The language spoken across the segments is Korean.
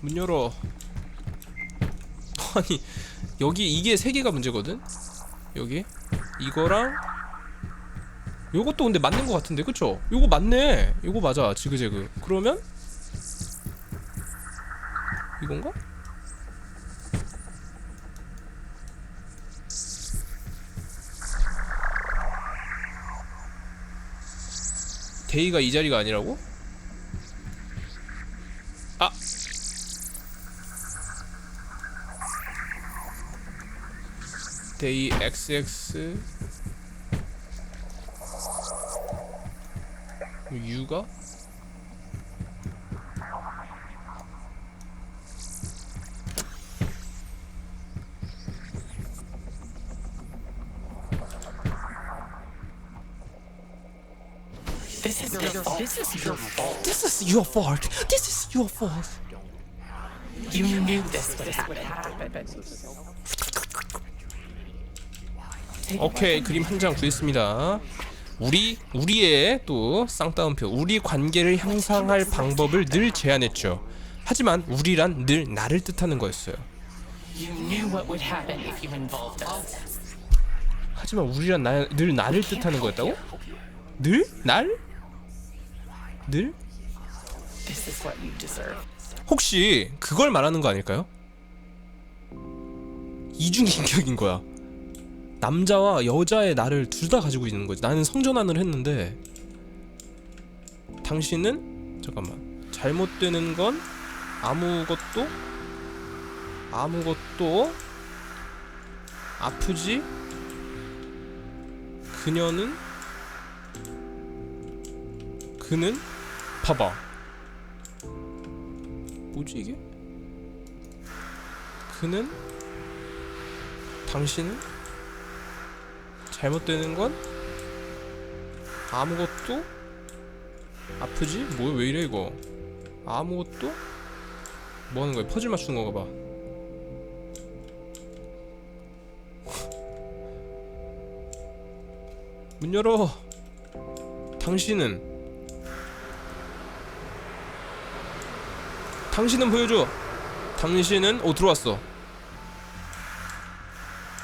문 열어. 아니 여기 이게 세 개가 문제거든. 여기 이거랑 요것도 근데 맞는 것 같은데 그쵸? 요거 맞네. 요거 맞아 지그재그. 그러면 이건가? 데이가 이 자리가 아니라고? 아 데이 XX U가 This is your fault. This is your fault. This is your fault. This is your fault. You knew this would happen. 오케이 그림 한 장 구했습니다. 우리 우리의 또 쌍따옴표 우리 관계를 향상할 방법을 늘 제안했죠. 하지만 우리란 늘 나를 뜻하는 거였어요. 하지만 우리란 나, 늘 나를 뜻하는 거였다고? 늘? 날? 늘? 혹시 그걸 말하는 거 아닐까요? 이중인격인 거야. 남자와 여자의 나를 둘 다 가지고 있는 거지. 나는 성전환을 했는데 당신은 잠깐만 잘못되는 건 아무것도 아무것도 아프지 그녀는 그는 봐봐 뭐지 이게? 그는 당신은 잘못되는 건 아무것도 아프지? 뭐야 왜 이래 이거 아무것도 뭐 하는 거야 퍼즐 맞추는 건가 봐 문 열어 당신은 당신은 보여줘. 당신은 오 들어왔어.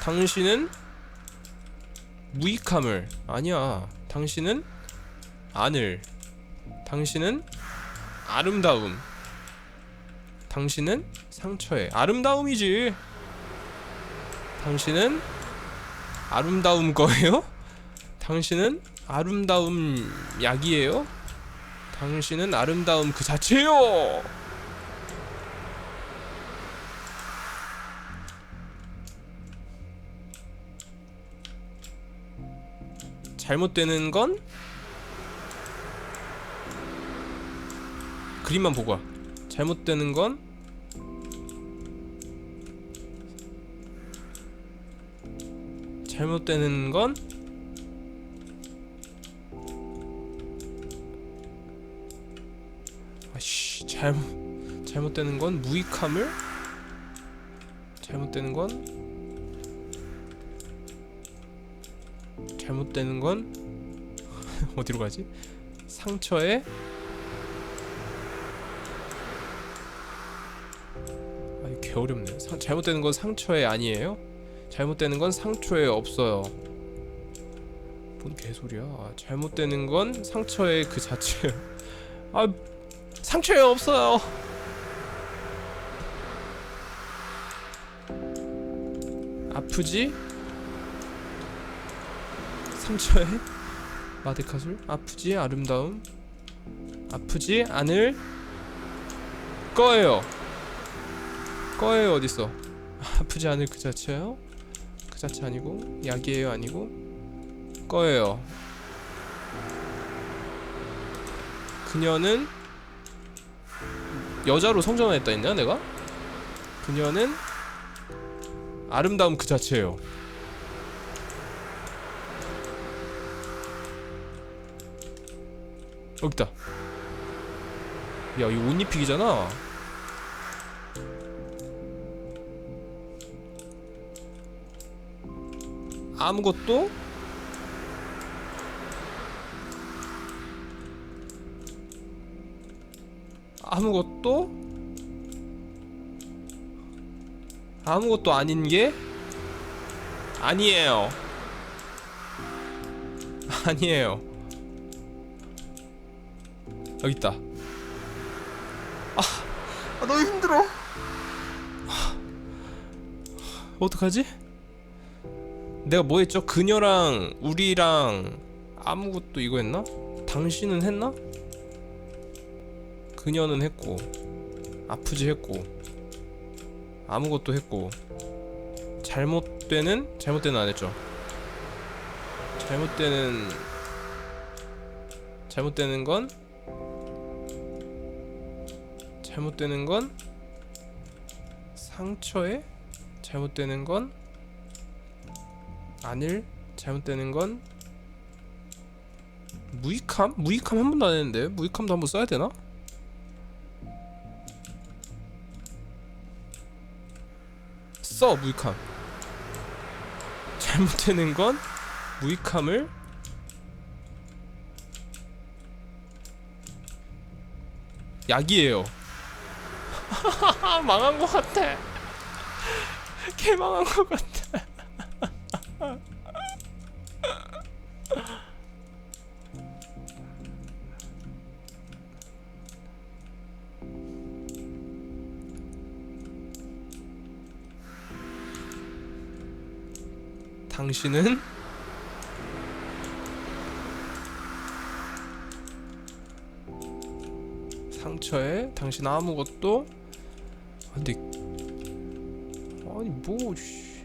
당신은 무익함을 아니야. 당신은 안을. 당신은 아름다움. 당신은 상처에 아름다움이지. 당신은 아름다움 거예요? 당신은 아름다움 약이에요? 당신은 아름다움 그 자체요. 잘못되는 건 그림만 보고 와. 잘못되는 건 잘못되는 건 아씨 잘못 잘못되는 건 무익함을 잘못되는 건 잘못되는 건 어디로 가지? 상처에 아니 개 어렵네. 상, 잘못되는 건 상처에 아니에요? 잘못되는 건 상처에 없어요. 뭔 개소리야? 잘못되는 건 상처에 그 자체. 아 상처에 없어요. 아프지? 상처에 마데카술 아프지? 아름다움? 아프지? 않을? 거예요. 거예요 어딨어? 아프지 않을 그 자체요? 그 자체 아니고? 약이에요 아니고? 거예요. 그녀는 여자로 성전환했다 했냐 내가? 그녀는 아름다움 그 자체예요 여기다 야 이거 옷 입히기잖아 아무것도 아무것도 아무것도 아닌 게 아니에요. 아니에요. 여기 있다. 아, 너무 힘들어. 어떡하지? 내가 뭐 했죠? 그녀랑 우리랑 아무것도 이거 했나? 당신은 했나? 그녀는 했고 아프지 했고 아무것도 했고 잘못되는 잘못되는 안 했죠. 잘못되는 잘못되는 건 잘못되는 건 상처에 잘못되는 건 아닐 잘못되는 건 무익함? 무익함 한 번도 안 했는데 무익함도 한 번 써야 되나? 써 무익함 잘못되는 건 무익함을 약이에요 망한 것 같아. 개 망한 것 같아. 당신은? 상처에 당신 아무것도 아, 근데 아니 뭐 씨.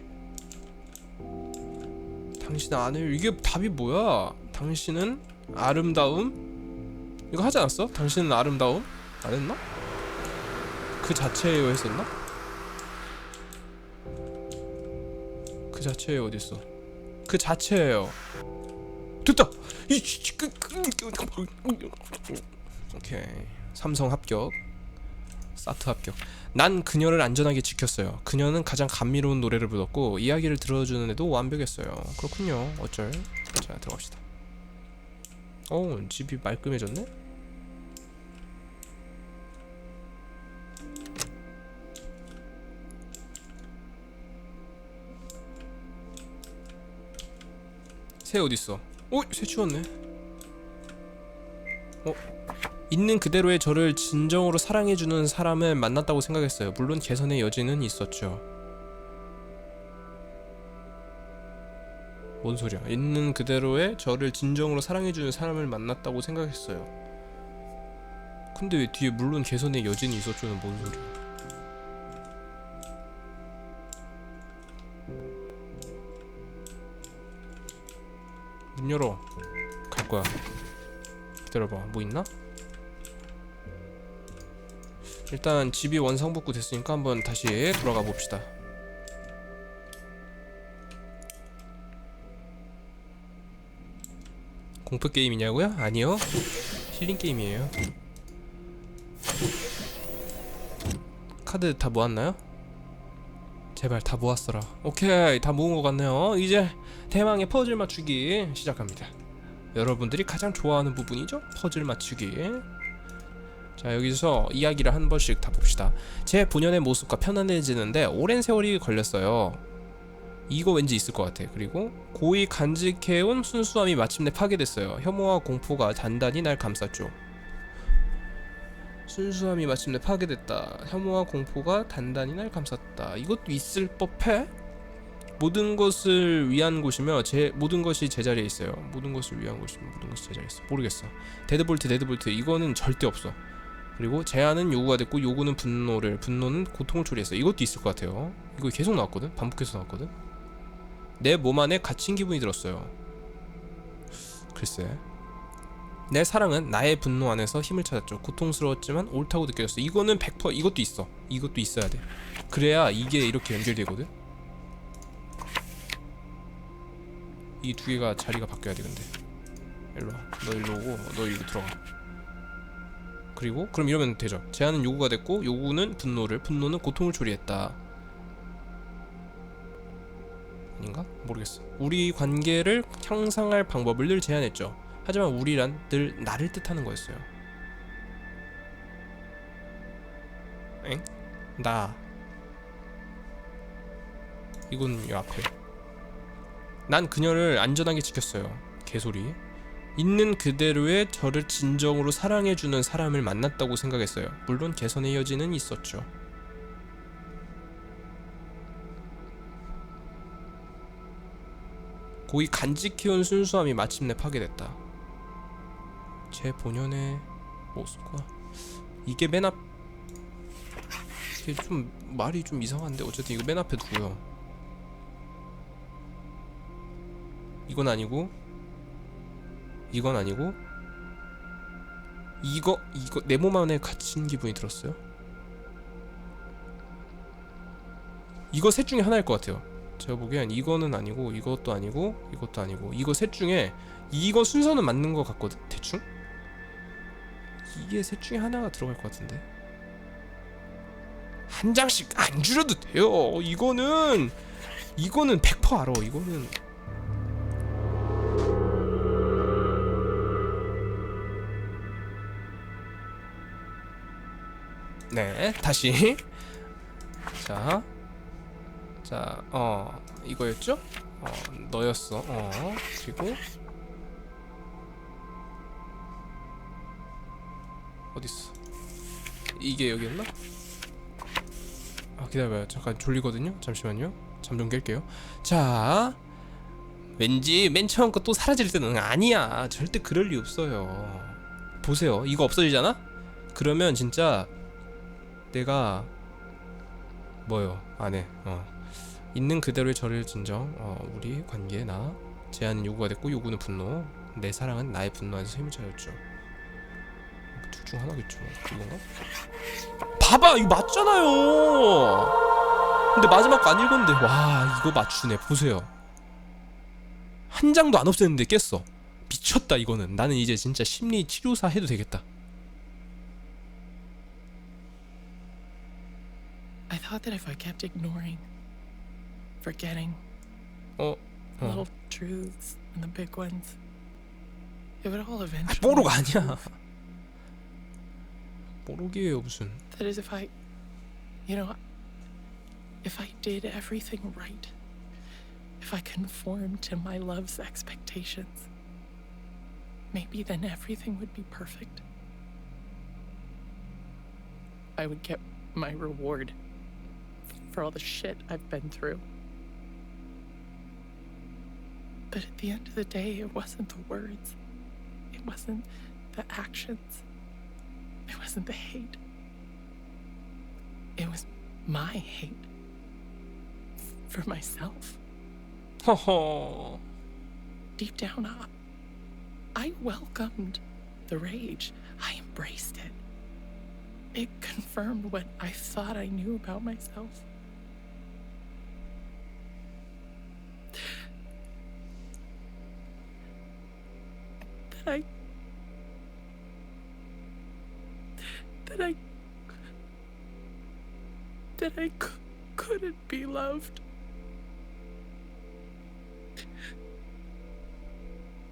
당신 안을 이게 답이 뭐야? 당신은 아름다움 이거 하지 않았어? 당신은 아름다움 안 했나? 그 자체예요 했었나? 그 자체예요 어디 있어? 그 자체예요. 됐다. 이 씨, 그, 그, 그, 오케이 삼성 합격. 사트 합격. 난 그녀를 안전하게 지켰어요. 그녀는 가장 감미로운 노래를 불렀고 이야기를 들어주는 애도 완벽했어요. 그렇군요. 어쩔. 자 들어갑시다. 어 집이 말끔해졌네. 새 어디 있어? 어, 새 치웠네. 어, 있는 그대로의 저를 진정으로 사랑해주는 사람을 만났다고 생각했어요. 물론 개선의 여지는 있었죠. 뭔 소리야? 있는 그대로의 저를 진정으로 사랑해주는 사람을 만났다고 생각했어요. 근데 왜 뒤에 물론 개선의 여지는 있었죠는 뭔 소리야? 문 열어. 갈 거야. 기다려봐. 뭐 있나? 일단 집이 원상복구 됐으니까 한번 다시 돌아가 봅시다. 공포 게임이냐고요? 아니요. 힐링 게임이에요. 카드 다 모았나요? 제발 다 모았어라. 오케이, 다 모은 것 같네요. 이제 대망의 퍼즐 맞추기 시작합니다. 여러분들이 가장 좋아하는 부분이죠? 퍼즐 맞추기. 자, 여기서 이야기를 한 번씩 다 봅시다. 제 본연의 모습과 편안해지는데 오랜 세월이 걸렸어요. 이거 왠지 있을 것 같아. 그리고 고이 간직해온 순수함이 마침내 파괴됐어요. 혐오와 공포가 단단히 날 감쌌죠. 순수함이 마침내 파괴됐다. 혐오와 공포가 단단히 날 감쌌다. 이것도 있을 법해? 모든 것을 위한 곳이며 제 모든 것이 제자리에 있어요. 모든 것을 위한 곳이며 모든 것이 제자리에 있어. 모르겠어. 데드볼트 데드볼트 이거는 절대 없어. 그리고 제안은 요구가 됐고 요구는 분노를 분노는 고통을 초래했어. 이것도 있을 것 같아요. 이거 계속 나왔거든. 반복해서 나왔거든. 내 몸 안에 갇힌 기분이 들었어요. 글쎄. 내 사랑은 나의 분노 안에서 힘을 찾았죠. 고통스러웠지만 옳다고 느껴졌어. 이거는 100% 이것도 있어. 이것도 있어야 돼. 그래야 이게 이렇게 연결되거든. 이 두 개가 자리가 바뀌어야 돼 근데. 일로 와. 너 일로 오고 너 일로 들어가. 그리고 그럼 이러면 되죠. 제안은 요구가 됐고 요구는 분노를 분노는 고통을 초래했다. 아닌가? 모르겠어. 우리 관계를 향상할 방법을 늘 제안했죠. 하지만 우리란 늘 나를 뜻하는 거였어요. 엥? 나. 이건 이 앞에. 난 그녀를 안전하게 지켰어요. 개소리. 있는 그대로의 저를 진정으로 사랑해주는 사람을 만났다고 생각했어요. 물론 개선의 여지는 있었죠. 고이 간직해온 순수함이 마침내 파괴됐다. 제 본연의 모습과 이게 맨 앞. 이게 좀 말이 좀 이상한데 어쨌든 이거 맨 앞에 두고요. 이건 아니고 이건 아니고 이거 이거 내 몸 안에 갇힌 기분이 들었어요. 이거 셋 중에 하나일 것 같아요. 제가 보기엔 이거는 아니고 이것도 아니고 이것도 아니고 이거 셋 중에 이거 순서는 맞는 것 같거든 대충 이게 셋 중에 하나가 들어갈 것 같은데 한 장씩 안 줄여도 돼요 이거는 이거는 100% 알아 이거는 네 다시 자 자, 어, 이거였죠? 어, 너였어. 어, 그리고 어딨어? 이게 여기였나? 아, 기다려봐요. 잠깐 졸리거든요. 잠시만요. 잠 좀 깰게요. 자, 왠지 맨 처음 거 또 사라질 때는 아니야. 절대 그럴 리 없어요. 보세요. 이거 없어지잖아? 그러면 진짜 내가 뭐요? 안해. 어. 있는 그대로의 저를 진정 어, 우리 관계 나 제안은 요구가 됐고 요구는 분노 내 사랑은 나의 분노 안에서 힘을 차였죠 둘 중 하나겠죠 이건가? 봐봐 이거 맞잖아요 근데 마지막 거 안 읽었는데 와 이거 맞추네 보세요 한 장도 안 없앴는데 깼어 미쳤다 이거는 나는 이제 진짜 심리 치료사 해도 되겠다 I thought that if I kept ignoring, forgetting 어, 어. little truths and the big ones, it would all eventually. 뽀록 아니야 뽀록이에요 무슨 That is, if I, you know, if I did everything right, if I conformed to my love's expectations, maybe then everything would be perfect. I would get my reward for all the shit I've been through. But at the end of the day, it wasn't the words, it wasn't the actions, it wasn't the hate. It was my hate for myself. Oh. Deep down, I, I welcomed the rage. I embraced it. It confirmed what I thought I knew about myself. That I. That I. That I c- couldn't be loved.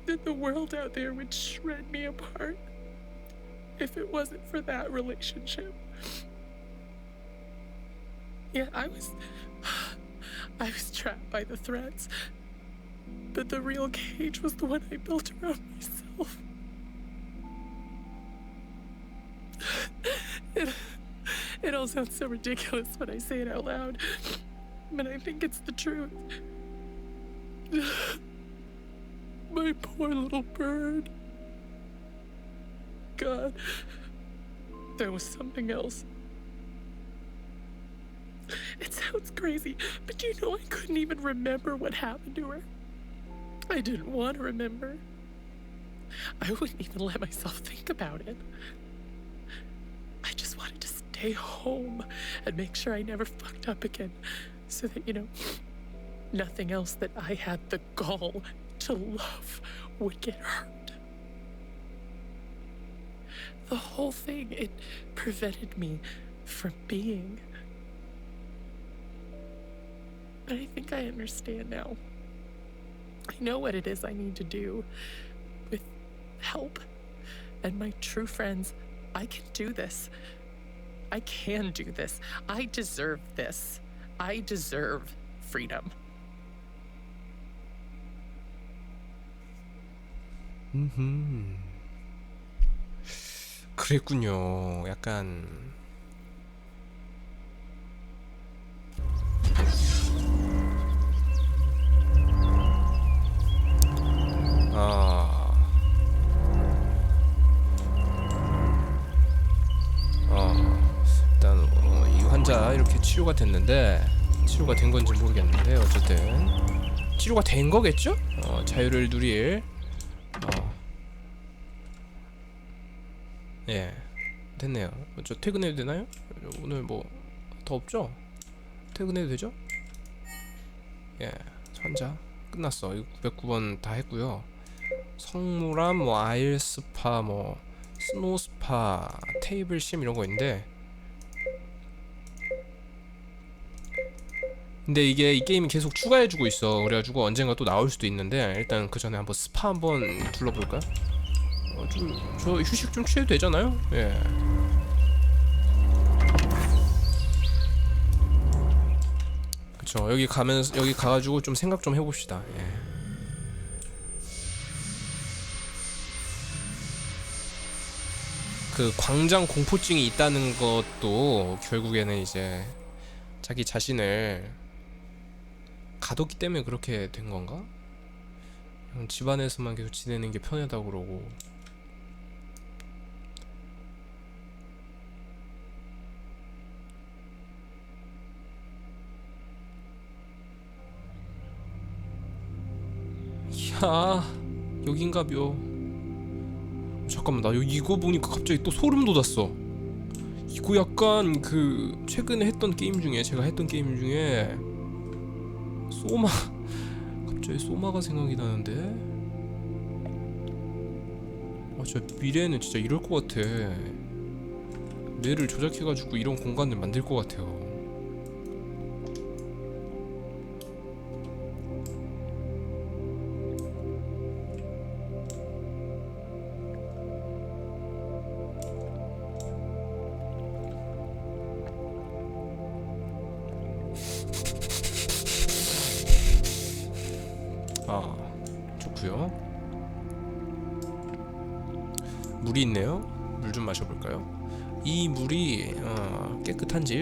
that the world out there would shred me apart if it wasn't for that relationship. Yeah, I was I was trapped by the threats. But the real cage was the one I built around myself. It all sounds so ridiculous when I say it out loud, but I think it's the truth. My poor little bird. God, there was something else. It sounds crazy, but you know I couldn't even remember what happened to her. I didn't want to remember. I wouldn't even let myself think about it. I just wanted to stay home and make sure I never fucked up again so that, you know, nothing else that I had the gall to love would get hurt. The whole thing, it prevented me from being. But I think I understand now. I know what it is I need to do. With help and my true friends, I can do this. I can do this. I deserve this. I deserve freedom. 음. 그랬군요. 약간 치료가 됐는데 치료가 된 건지 모르겠는데 어쨌든 치료가 된 거겠죠? 어, 자유를 누릴 어. 예. 됐네요. 저 퇴근해도 되나요? 오늘 뭐 더 없죠? 퇴근해도 되죠? 예. 환자 끝났어. 이거 909번 다 했고요. 성무람 뭐 아일 스파 뭐 스노우 스파 테이블 심 이런 거 있는데 근데 이게 이 게임이 계속 추가해주고 있어. 그래가지고 언젠가 또 나올 수도 있는데 일단 그 전에 한번 스파 한번 둘러볼까요? 어, 좀저 휴식 좀 취해도 되잖아요. 예. 그쵸. 여기 가면 여기 가가지고 좀 생각 좀 해봅시다. 예. 그 광장 공포증이 있다는 것도 결국에는 이제 자기 자신을 가뒀기 때문에 그렇게 된 건가? 집안에서만 계속 지내는 게 편하다고 그러고. 야 여긴가벼 잠깐만 나 이거 보니까 갑자기 또 소름 돋았어. 이거 약간 그 최근에 했던 게임 중에 제가 했던 게임 중에 소마 갑자기 소마가 생각이 나는데? 아 진짜 미래에는 진짜 이럴 것 같아. 뇌를 조작해가지고 이런 공간을 만들 것 같아요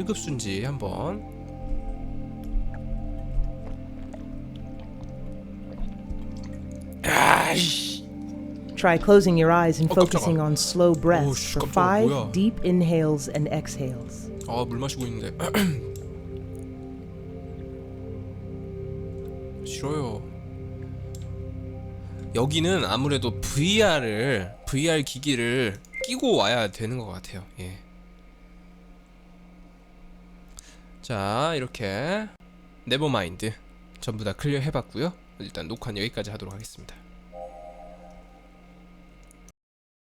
1급수인지 한번 아이씨 Try closing your eyes and Oh, focusing 깜짝아. on slow breaths 씨, for 깜짝아, five 뭐야. deep inhales and exhales. 아 물 마시고 있는데 싫어요 여기는 아무래도 VR을 VR 기기를 끼고 와야 되는 것 같아요 예. 자 이렇게 네버마인드 전부 다 클리어 해봤고요. 일단 녹화는 여기까지 하도록 하겠습니다